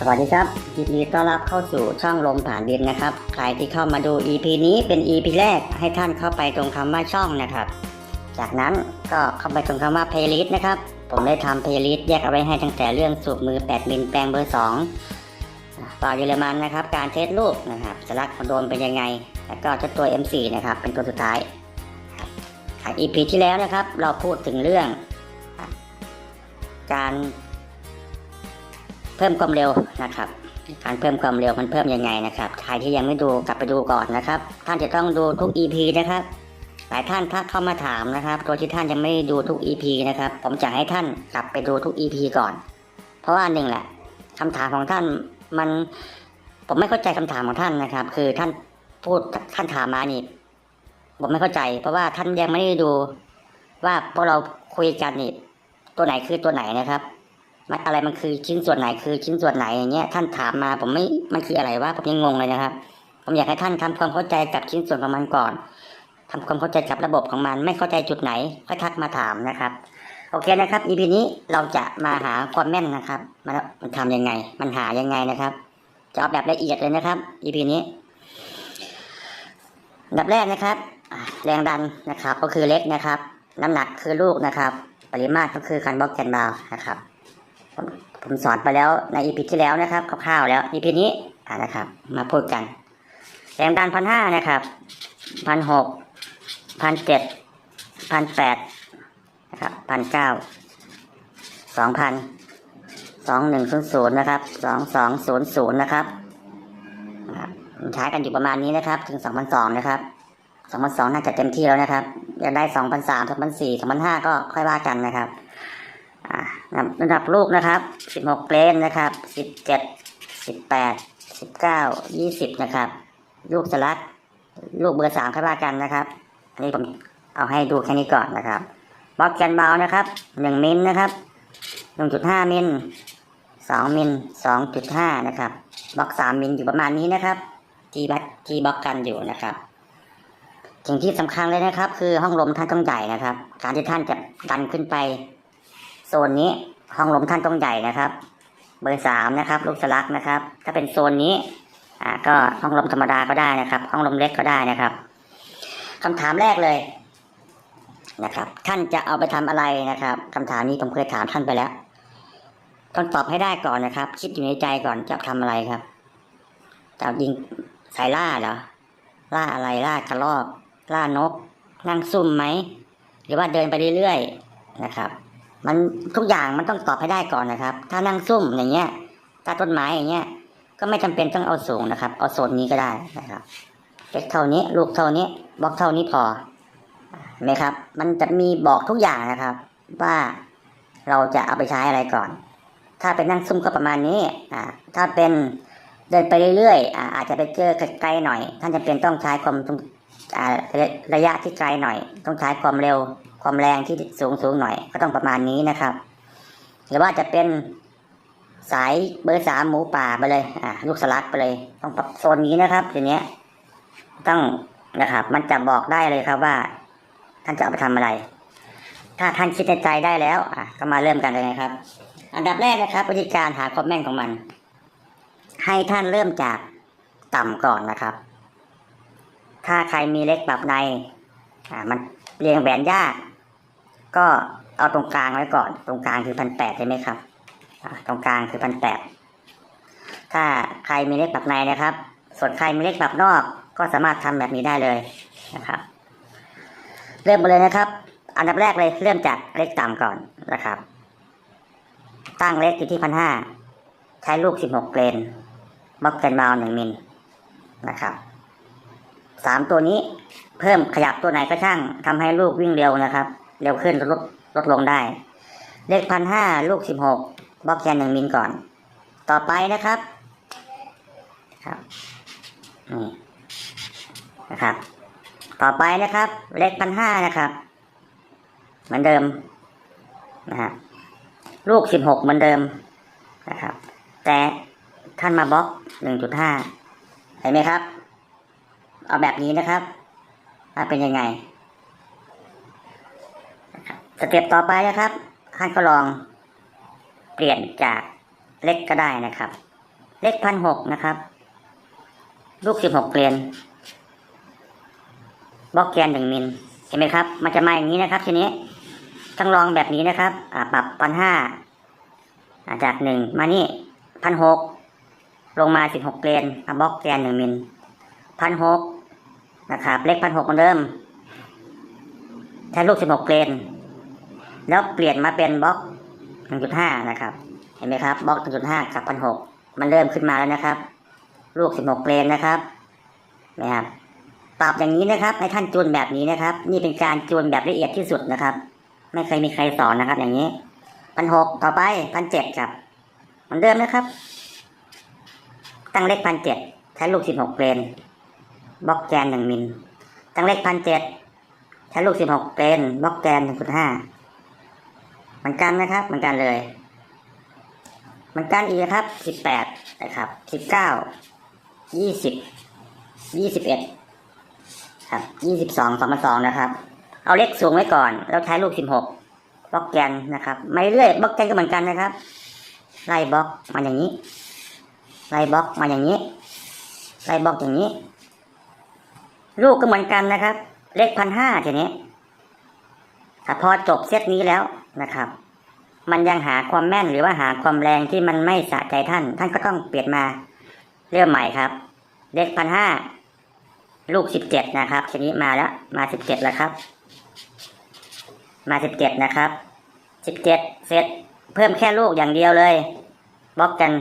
สวัสดีครับยินดีต้อนรับเข้าสู่ช่องลมผ่านดินนะครับ ใครที่เข้ามาดู EP นี้เป็น EP แรกให้ท่านเข้าไปตรงคำว่าช่องนะครับ จากนั้นก็เข้าไปตรงคำว่า playlist นะครับ ผมได้ทำ playlist แยกเอาไว้ให้ตั้งแต่เรื่องสูบมือ 8 มิลแปลงเบอร์ 2 ต่อเยอรมันนะครับ การเทสลูกนะครับสลักโดนเป็นยังไง แล้วก็เจ้าตัว M4 นะครับเป็นตัวสุดท้ายอะ EP ที่แล้วนะครับ เราพูดถึงเรื่อง การ พิ่มความเร็วนะครับ การเพิ่มความเร็วมันเพิ่มยังไงนะครับใครที่ยังไม่ดูกลับไปดูก่อนนะครับ ท่านจะต้องดูทุก EP นะครับ หลายท่านถ้าเข้ามาถามนะครับตัวที่ท่านยังไม่ดูทุก EP นะครับ ผมจะให้ท่านกลับไปดูทุก EP ก่อน เพราะว่าหนึ่งแหละคำถามของท่านมันผมไม่เข้าใจคำถามของท่านนะครับ คือท่านพูดท่านถามมานี่ผมไม่เข้าใจ เพราะว่าท่านยังไม่ได้ดูว่าพวกเราคุยกันนี่ตัวไหนคือตัวไหนนะครับ มันอะไรมันคือชิ้นส่วนไหนคือชิ้นส่วนไหนอย่างเงี้ยท่านถามมาผมไม่มันคืออะไรวะผมยังงงเลยนะครับ ผมอยากให้ท่านทำความเข้าใจกับชิ้นส่วนของมันก่อนทำความเข้าใจกับระบบของมัน ไม่เข้าใจจุดไหนค่อยทักมาถามนะครับ โอเคนะครับ EP นี้เราจะมาหาความแม่นนะครับ มันมันทำยังไง มันหายังไงนะครับ จะเอาแบบละเอียดเลยนะครับ EP นี้ดับแรกนะครับแรงดันนะครับ ก็คือเล็กนะครับ น้ำหนักคือลูกนะครับ ปริมาตรก็คือคันบล็อกแกนบาลนะครับ ผมผมสอนไปแล้วในอีพีที่แล้วนะครับคร่าวๆแล้วอีพีนี้อ่านะครับ มาพูดกันแรงดันพันห้านะครับพันหกพันเจ็ดพันแปดนะครับพันเก้าสองพันสองหนึ่งศูนย์ศูนย์นะครับสองสองศูนย์ศูนย์นะครับนะครับใช้กันอยู่ประมาณนี้นะครับ ถึงสองพันสองนะครับสองพันสองน่าจะเต็มที่แล้วนะครับอยากได้สองพันสามสองพันสี่สองพันห้าก็ค่อยว่ากันนะครับ ระดับลูกนะครับ 16 เกรนนะครับ 17 18 19 20 นะครับ ลูกสลัด ลูกเบอร์สามค่อยว่ากันนะครับ อันนี้ผมเอาให้ดูแค่นี้ก่อนนะครับบล็อกแกนเบานะครับ 1 มิลนะครับ 1.5 มิล 2 มิล 2.5 นะครับบล็อก 3 มิลอยู่ประมาณนี้นะครับที่บักทีบล็อกกันอยู่นะครับสิ่งที่สำคัญเลยนะครับ คือห้องลมท่านต้องใหญ่นะครับ การที่ท่านจะดันขึ้นไป โซนนี้ห้องลมท่านต้องใหญ่นะครับ เบอร์สามนะครับลูกสลักนะครับ ถ้าเป็นโซนนี้อ่าก็ห้องลมธรรมดาก็ได้นะครับ ห้องลมเล็กก็ได้นะครับคำถามแรกเลยนะครับ ท่านจะเอาไปทำอะไรนะครับคำถามนี้ผมเคยถามท่านไปแล้วต้องตอบให้ได้ก่อนนะครับ คิดอยู่ในใจก่อนจะทำอะไรครับจะยิงสายล่าเหรอล่าอะไรล่ากระรอกล่านก นั่งซุ่มไหม หรือว่าเดินไปเรื่อยๆนะครับ มันทุกอย่างมันต้องตอบให้ได้ก่อนนะครับ ถ้านั่งซุ่มอย่างเงี้ยถ้าต้นไม้อย่างเงี้ย ก็ไม่จำเป็นต้องเอาสูงนะครับ เอาโซนนี้ก็ได้นะครับเล็กเท่านี้ ลูกเท่านี้บล็อกเท่านี้พอเห็นไหมครับ มันจะมีบอกทุกอย่างนะครับ ว่าเราจะเอาไปใช้อะไรก่อน ถ้าเป็นนั่งซุ่มก็ประมาณนี้อ่าถ้าเป็นเดินไปเรื่อยๆอ่าอาจจะไปเจอไกลๆหน่อย ท่านจำเป็นต้องใช้ความระยะที่ไกลหน่อย ต้องใช้ความเร็ว ความแรงที่สูงสูงหน่อย ก็ต้องประมาณนี้นะครับ หรือว่าจะเป็นสายเบอร์สามหมูป่าไปเลย อ่า ลูกสลัดไปเลย ต้องปรับโซนนี้นะครับทีเนี้ยต้องนะครับ มันจะบอกได้เลยครับว่า ท่านจะเอาไปทำอะไร ถ้าท่านคิดในใจได้แล้ว อะก็มาเริ่มกันเลยนะครับ อันดับแรกนะครับวิธีการหาความแม่นของมัน ให้ท่านเริ่มจากต่ำก่อนนะครับ ถ้าใครมีเล็กปรับใน อ่า มันเรียงแหวนยาก ก็เอาตรงกลางไว้ก่อน ตรงกลางคือพันแปดใช่ไหมครับตรงกลางคือพันแปดถ้าใครมีเลขปรับในนะครับ ส่วนใครมีเลขปรับนอก ก็สามารถทำแบบนี้ได้เลยนะครับ เริ่มมาเลยนะครับ อันดับแรกเลยเริ่มจากเลขต่ำก่อนนะครับ ตั้งเลขอยู่ที่พันห้าใช้ลูกสิบหกเกรนบล็อกแกนบาลหนึ่งมิลนะครับสามตัวนี้เพิ่มขยับตัวไหนก็ช่างทำให้ลูกวิ่งเร็วนะครับ เร็วขึ้นลดลดลงได้ เลขพันห้าลูกสิบหกบล็อกแกนหนึ่งมิลก่อน ต่อไปนะครับ ครับนี่นะครับ ต่อไปนะครับ เลขพันห้านะครับ เหมือนเดิมนะฮะลูกสิบหกเหมือนเดิมนะครับ แต่ท่านมาบล็อกหนึ่งจุดห้าเห็นไหมครับ เอาแบบนี้นะครับเป็นยังไง สเต็ปต่อไปนะครับท่านก็ลองเปลี่ยนจากเล็กก็ได้นะครับ เลขพันหกนะครับ ลูกสิบหกเกลียนบล็อกแกนหนึ่งมิลเห็นไหมครับ มันจะมาอย่างนี้นะครับ ทีนี้ต้องลองแบบนี้นะครับอ่าปรับพันห้าจากหนึ่งมานี่พันหกลงมาสิบหกเกลียนอะบล็อกแกนหนึ่งมิลพันหกนะครับ เลขพันหกเหมือนเดิมใช้ลูกสิบหกเกลียน แล้วเปลี่ยนมาเป็นบล็อกหนึ่งจุดห้านะครับ เห็นไหมครับบล็อกหนึ่งจุดห้ากับพันหกมันเริ่มขึ้นมาแล้วนะครับ ลูกสิบหกเกลียนนะครับนะครับปรับอย่างนี้นะครับให้ท่านจูนแบบนี้นะครับ นี่เป็นการจูนแบบละเอียดที่สุดนะครับ ไม่เคยมีใครสอนนะครับ อย่างนี้พันหกต่อไปพันเจ็ดครับเหมือนเดิมนะครับ ตั้งเลขพันเจ็ดใช้ลูกสิบหกเกรนบล็อกแกนหนึ่งมิลตั้งเลขพันเจ็ดใช้ลูกสิบหกเกรนบล็อกแกนหนึ่งจุดห้า เหมือนกันนะครับ เหมือนกันเลย เหมือนกันอีกนะครับสิบแปดนะครับสิบเก้ายี่สิบยี่สิบเอ็ดครับยี่สิบสองสองพันสองนะครับ เอาเลขสูงไว้ก่อน แล้วใช้ลูกสิบหกบล็อกแกนนะครับ ไม่เรื่อยบล็อกแกนก็เหมือนกันนะครับ ไล่บล็อกมาอย่างนี้ ไล่บล็อกมาอย่างนี้ ไล่บล็อกอย่างนี้ ลูกก็เหมือนกันนะครับ เลขพันห้าทีนี้ถ้าพอจบเซตนี้แล้ว นะครับ มันยังหาความแม่นหรือว่าหาความแรงที่มันไม่สะใจท่าน ท่านก็ต้องเปลี่ยนมาเริ่มใหม่ครับ เลขพันห้าลูกสิบเจ็ดนะครับทีนี้มาแล้ว มาสิบเจ็ดแล้วครับ มาสิบเจ็ดนะครับสิบเจ็ดเซตเพิ่มแค่ลูกอย่างเดียวเลยบล็อกกัน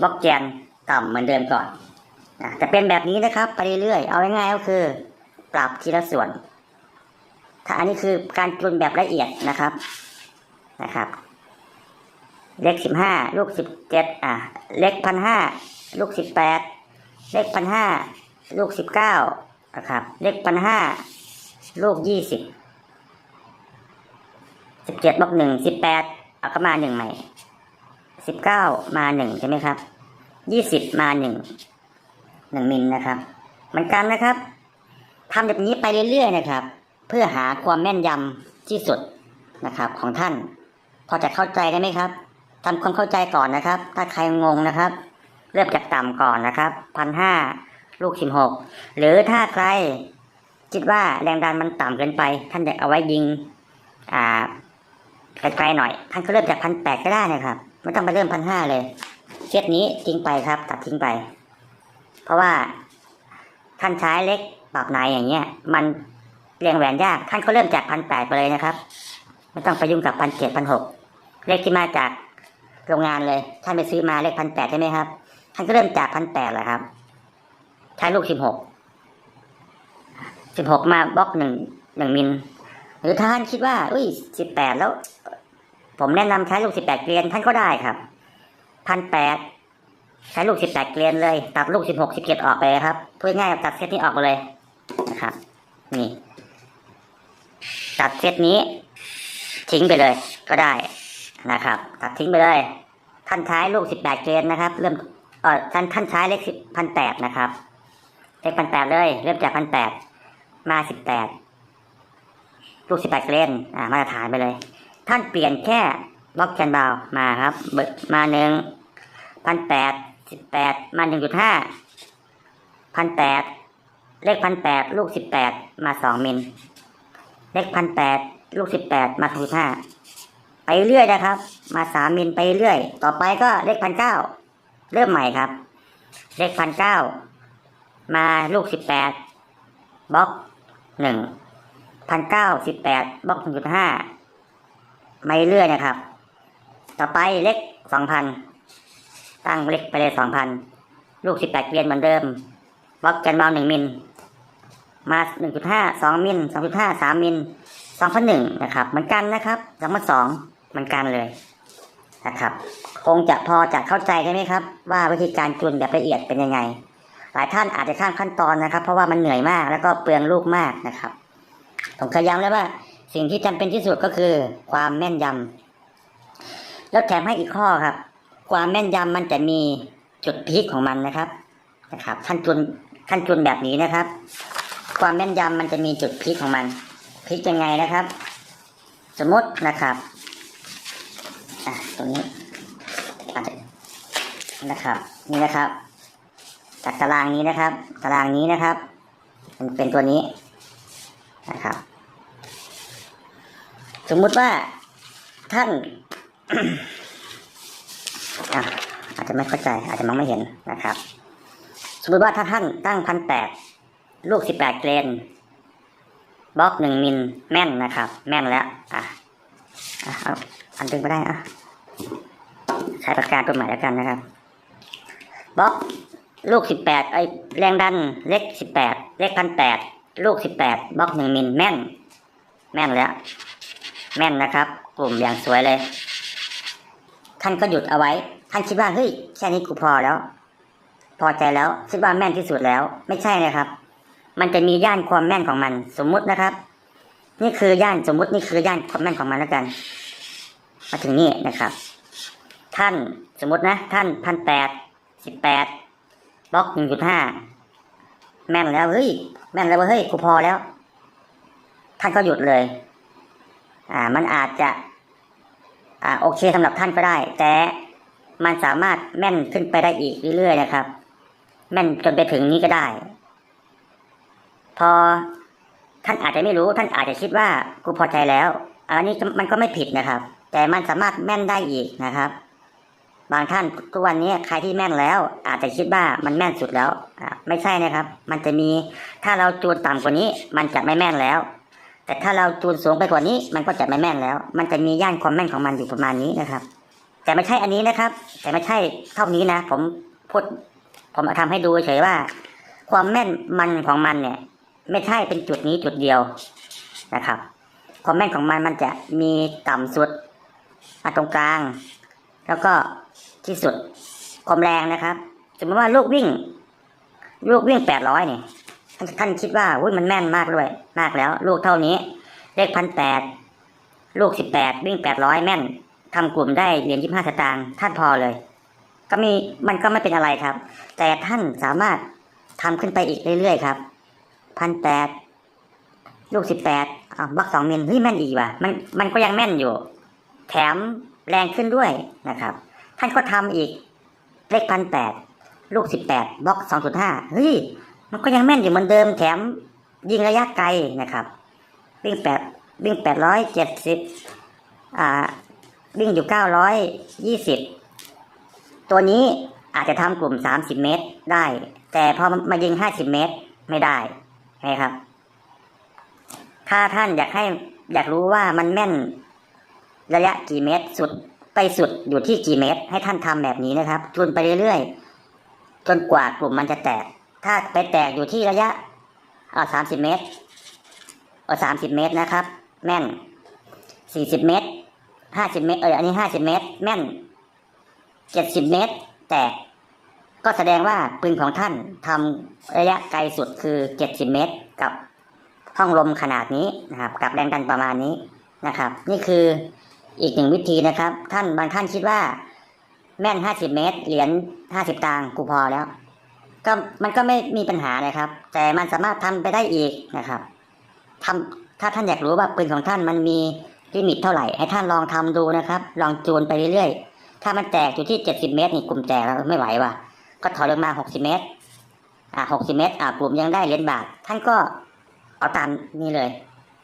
บล็อกแกนต่ำเหมือนเดิมก่อนนะจะเป็นแบบนี้นะครับ ไปเรื่อยๆเอาง่ายๆก็คือ ปรับทีละส่วน ถ้าอันนี้คือการจูนแบบละเอียดนะครับนะครับ เลขสิบห้าลูกสิบเจ็ดอะเลขพันห้าลูกสิบแปดเลขพันห้าลูกสิบเก้านะครับ เลขพันห้าลูกยี่สิบสิบเจ็ดบวกหนึ่งสิบแปดเอาก็มาหนึ่งใหม่สิบเก้ามาหนึ่งใช่ไหมครับยี่สิบมาหนึ่งหนึ่งมิลนะครับ เหมือนกันนะครับทำแบบนี้ไปเรื่อยๆนะครับ พื่อหาความแม่นยำที่สุดนะครับของท่าน พอจะเข้าใจได้ไหมครับทำความเข้าใจก่อนนะครับ ถ้าใครงงนะครับ เริ่มจากต่ำก่อนนะครับพันห้าลูกสิบหกหรือถ้าใครคิดว่าแรงดันมันต่ำเกินไป ท่านอยากเอาไว้ยิงอ่าไกลๆหน่อย ท่านก็เริ่มจากพันแปดก็ได้นะครับไม่ต้องไปเริ่มพันห้าเลยเซตนี้ทิ้งไปครับ ตัดทิ้งไป เพราะว่าท่านใช้เล็กปรับไหนอย่างเงี้ย มัน เรียงแหวนยากท่านก็เริ่มจากพันแปดไปเลยนะครับไม่ต้องไปยุ่งกับพันเจ็ดพันหกเลขที่มาจากโรงงานเลยท่านไปซื้อมาเลขพันแปดใช่ไหมครับท่านก็เริ่มจากพันแปดแหละครับใช้ลูกสิบหกสิบหกมาบล็อกหนึ่งหนึ่งมิลหรือท่านคิดว่าอุ้ยสิบแปดแล้ว ผมแนะนำใช้ลูกสิบแปดเกลียนท่านก็ได้ครับพันแปดใช้ลูกสิบแปดเกลียนเลย ตัดลูกสิบหกสิบเจ็ดออกไปครับพูดง่ายตัดเซตนี้ออกไปเลยนะครับนี่ ตัดเซตนี้ ทิ้งไปเลยก็ได้นะครับ ตัดทิ้งไปเลย ท่านใช้ลูกสิบแปดเกลียนนะครับ เริ่มเออท่านท่านใช้เลขสิบพันแปดนะครับ เลขพันแปดเลย เริ่มจากพันแปดมาสิบแปดลูกสิบแปดเล่นอ่ามาตรฐานไปเลย ท่านเปลี่ยนแค่บล็อกแคนบาวมาครับเบิกมาหนึ่งพันแปดสิบแปดมาหนึ่งจุดห้าพันแปดเลขพันแปดลูกสิบแปดมาสองมิล เลขพันแปดลูกสิบแปดมาถูกห้าไปเรื่อยนะครับ มาสามมิลไปเรื่อย ต่อไปก็เลขพันเก้าเริ่มใหม่ครับ เลขพันเก้ามาลูกสิบแปดบล็อกหนึ่งพันเก้าสิบแปดบล็อกหนึ่งจุดห้าไม่เรื่อยนะครับ ต่อไปเลขสองพันตั้งเลขไปเลยสองพันลูกสิบแปดเกลียนเหมือนเดิมบล็อกแกนบอลหนึ่งมิล มาหนึ่งจุดห้าสองมิลสองจุดห้าสามมิลสองพันหนึ่งนะครับเหมือนกันนะครับสองพันสองเหมือนกันเลยนะครับคงจะพอจะเข้าใจใช่ไหมครับ ว่าวิธีการจูนแบบละเอียดเป็นยังไง หลายท่านอาจจะข้ามขั้นตอนนะครับ เพราะว่ามันเหนื่อยมากแล้วก็เปลืองลูกมากนะครับผมขย้ำแล้วว่าสิ่งที่จำเป็นที่สุดก็คือ ความแม่นยำแล้วแถมให้อีกข้อครับ ความแม่นยำมันจะมีจุดพีคของมันนะครับนะครับขั้นจูนขั้นจูนแบบนี้นะครับ ความแม่นยำมันจะมีจุดพีคของมันพีคยังไงนะครับ สมมตินะครับอะตรงนี้นะครับ นี่นะครับ จากตารางนี้นะครับ ตารางนี้นะครับมันเป็นตัวนี้นะครับ สมมุติว่าท่านอาจจะไม่เข้าใจอาจจะมองไม่เห็นนะครับ สมมติว่าถ้าท่านตั้งพันแปด ลูกสิบแปดเกรนบล็อกหนึ่งมิลแม่นนะครับ แม่นแล้ว อะอะเอาอันดึงไปได้อะใช้ปากกาตัวใหม่แล้วกันนะครับบล็อกลูกสิบแปดไอแรงดันเล็กสิบแปดเล็กพันแปดลูกสิบแปดบล็อกหนึ่งมิลแม่น แม่นแล้ว แม่นนะครับ กลุ่มอย่างสวยเลย ท่านก็หยุดเอาไว้ ท่านคิดว่าเฮ้ยแค่นี้กูพอแล้ว พอใจแล้วคิดว่าแม่นที่สุดแล้ว ไม่ใช่นะครับ มันจะมีย่านความแม่นของมัน สมมุตินะครับ นี่คือย่านสมมุตินี่คือย่านความแม่นของมันแล้วกัน มาถึงนี่นะครับ ท่านสมมตินะ ท่านพันแปดสิบแปดบล็อกหนึ่งจุดห้าแม่นแล้วเฮ้ยแม่นแล้วเว้ยเฮ้ยกูพอแล้ว ท่านก็หยุดเลย อ่า มันอาจจะ อ่าโอเคสำหรับท่านก็ได้ แต่มันสามารถแม่นขึ้นไปได้อีกเรื่อยๆนะครับ แม่นจนไปถึงนี้ก็ได้ พอท่านอาจจะไม่รู้ท่านอาจจะคิดว่ากูพอใจแล้ว อันนี้มันก็ไม่ผิดนะครับ แต่มันสามารถแม่นได้อีกนะครับ บางท่านทุกวันนี้ใครที่แม่นแล้ว อาจจะคิดว่ามันแม่นสุดแล้วไม่ใช่นะครับ มันจะมีถ้าเราจูนต่ำกว่านี้ มันจะไม่แม่นแล้ว แต่ถ้าเราจูนสูงไปกว่านี้ มันก็จะไม่แม่นแล้ว มันจะมีย่านความแม่นของมันอยู่ประมาณนี้นะครับ แต่ไม่ใช่อันนี้นะครับ แต่ไม่ใช่เท่านี้นะ ผมพูดผมทำให้ดูเฉยว่า ความแม่นมันของมันเนี่ย ไม่ใช่เป็นจุดนี้จุดเดียวนะครับความแม่นของมันมันจะมีต่ำสุดมาตรงกลาง แล้วก็ที่สุดความแรงนะครับสมมติว่าลูกวิ่ง ลูกวิ่งแปดร้อยเนี่ยท่านท่านคิดว่าอุ้ยมันแม่นมากด้วย มากแล้ว ลูกเท่านี้ เลขพันแปดลูกสิบแปดวิ่งแปดร้อยแม่นทำกลุ่มได้เหรียญยี่ห้าสตางค์ท่านพอเลย ก็มีมันก็ไม่เป็นอะไรครับ แต่ท่านสามารถทำขึ้นไปอีกเรื่อยๆครับ พันแปดลูกสิบแปดอ่าบักสองมิลเฮ้ยแม่นอีกว่ะมันมันก็ยังแม่นอยู่ แถมแรงขึ้นด้วยนะครับ ท่านก็ทำอีกเลขพันแปดลูกสิบแปดบล็อกสองจุดห้าเฮ้ยมันก็ยังแม่นอยู่เหมือนเดิม แถมยิงระยะไกลนะครับวิ่งแปดวิ่งแปดร้อยเจ็ดสิบอ่าวิ่งอยู่เก้าร้อยยี่สิบตัวนี้อาจจะทำกลุ่มสามสิบเมตรได้ แต่พอมายิงห้าสิบเมตรไม่ได้ นะครับ ถ้าท่านอยากให้อยากรู้ว่ามันแม่นระยะกี่เมตรสุดไปสุดอยู่ที่กี่เมตร ให้ท่านทำแบบนี้นะครับจูนไปเรื่อยๆจนกว่ากลุ่มมันจะแตก ถ้าไปแตกอยู่ที่ระยะอ่าสามสิบเมตรเอาสามสิบเมตรนะครับ แม่นสี่สิบเมตรห้าสิบเมตรเอออันนี้ห้าสิบเมตร แม่นเจ็ดสิบเมตร แตก ก็แสดงว่าปืนของท่านทำระยะไกลสุดคือเจ็ดสิบเมตร กับห้องลมขนาดนี้นะครับ กับแรงดันประมาณนี้นะครับ นี่คืออีกหนึ่งวิธีนะครับ ท่านบางท่านคิดว่า แม่นห้าสิบเมตร เหรียญห้าสิบตังกูพอแล้ว ก็มันก็ไม่มีปัญหานะครับ แต่มันสามารถทำไปได้อีกนะครับทำถ้าท่านอยากรู้ว่าปืนของท่านมันมีลิมิตเท่าไหร่ ให้ท่านลองทำดูนะครับ ลองจูนไปเรื่อยๆ ถ้ามันแตกอยู่ที่เจ็ดสิบเมตรนี่กลุ่มแตกแล้วไม่ไหวว่ะ ก็ถอยลงมาหกสิบเมตร อ่าหกสิบเมตร อ่ากลุ่มยังได้เหรียญบาท ท่านก็เอาตามนี้เลย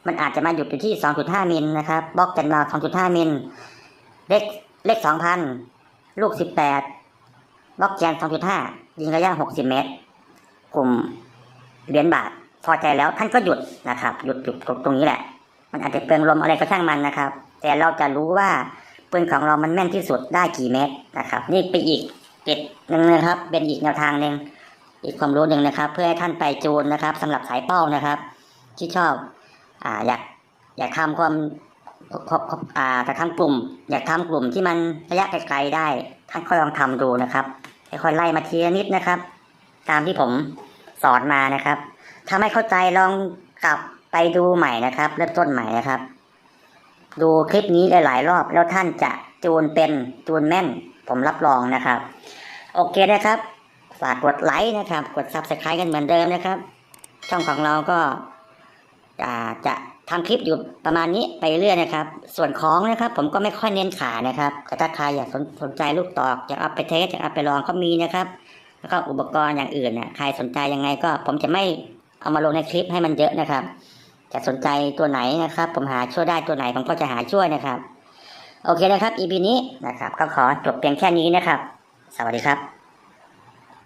มันอาจจะมาหยุดอยู่ที่สองจุดห้ามิลนะครับบล็อกกันมาสองจุดห้ามิล เลขเลขสองพันลูกสิบแปดบล็อกแกนสองจุดห้ายิงระยะหกสิบเมตร กลุ่มเหรียญบาท พอใจแล้วท่านก็หยุดนะครับ หยุดหยุดตรงนี้แหละ มันอาจจะเปลืองลมอะไรก็ช่างมันนะครับ แต่เราจะรู้ว่าปืนของเรามันแม่นที่สุดได้กี่เมตรนะครับ นี่ไปอีก เจ็ดหนึ่งนะครับ เป็นอีกแนวทางหนึ่งอีกความรู้หนึ่งนะครับ เพื่อให้ท่านไปจูนนะครับสำหรับสายเป้านะครับ ที่ชอบอ่าอยากอยากทำความอ่าแต่ทำกลุ่ม อยากทำกลุ่มที่มันระยะไกลๆได้ ท่านก็ลองทำดูนะครับค่อยๆไล่มาทีละนิดนะครับ ตามที่ผมสอนมานะครับ ถ้าไม่เข้าใจลองกลับไปดูใหม่นะครับ เริ่มต้นใหม่นะครับ ดูคลิปนี้หลายๆรอบแล้วท่านจะจูนเป็นจูนแม่น ผมรับรองนะครับ โอเคนะครับ ฝากกดไลค์นะครับ กดซับสไครต์กันเหมือนเดิมนะครับ ช่องของเราก็อ่าจะทำคลิปอยู่ประมาณนี้ไปเรื่อยนะครับ ส่วนของนะครับ ผมก็ไม่ค่อยเน้นขายนะครับแต่ถ้าใครอยากสนสนใจลูกตอกอยากเอาไปเทสอยากเอาไปลองก็มีนะครับ แล้วก็อุปกรณ์อย่างอื่นน่ะใครสนใจยังไงก็ ผมจะไม่เอามาลงในคลิปให้มันเยอะนะครับจะสนใจตัวไหนนะครับ ผมหาช่วยได้ตัวไหนผมก็จะหาช่วยนะครับ โอเคนะครับ EP นี้นะครับ ก็ขอจบเพียงแค่นี้นะครับ สวัสดีครับ